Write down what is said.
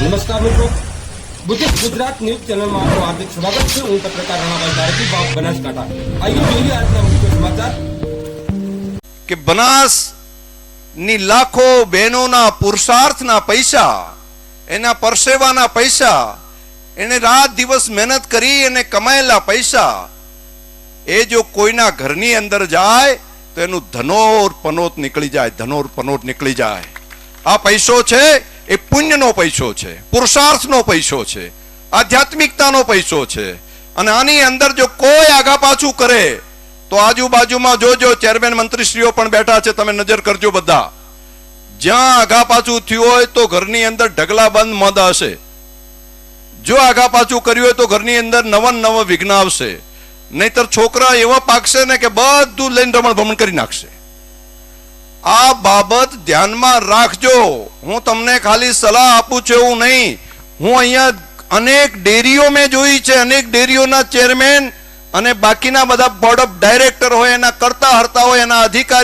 નમસ્કાર મિત્રો. Buddhist Gujarat news ચેનલમાં આપનું હાર્દિક સ્વાગત છે. હું પત્રકાર રણાભાઈ ધારકી બાપ બનાસકાંઠા. આઈએ જોઈએ આજના મુખ્ય સમાચાર. કે બનાસની લાખો બહેનોના પુરુષાર્થના પૈસા, એના પરસેવાના પૈસા એને રાત દિવસ મહેનત કરી અને કમાયેલા પૈસા, એ જો કોઈના ઘરની અંદર જાય, તો એનું ધનોર પનોત નીકળી જાય, ધનોર પનોત નીકળી જાય. આ પૈસો છે એ પુણ્યનો પૈસો છે, પુરુષાર્થનો પૈસો છે, આધ્યાત્મિકતાનો પૈસો છે. અને આની અંદર જો કોઈ આગા પાછું કરે, તો આજુબાજુમાં જોજો ચેરમેન મંત્રીશ્રીઓ પણ બેઠા છે, તમે નજર કરજો બધા. જ્યાં આગા પાછું થયું હોય તો ઘરની અંદર ઢગલા બંધ મદ હશે. જો આગા પાછું કર્યું હોય તો ઘરની અંદર નવા નવા વિઘ્ન આવશે. નહીતર છોકરા એવા પાકશે ને કે બધું લઈને રમણ ભમણ કરી નાખશે. આ બાબત ધ્યાનમાં રાખજો. હું તમને ખાલી સલાહ આપું છું એવું નહીં. હું અહીંયા અનેક ડેરીઓ મેં જોઈ છે, અનેક ડેરીઓના ચેરમેન અને બાકીના બધા બોર્ડ ઓફ ડાયરેક્ટર હોય, એના કરતા હરતા હોય, એના અધિકારી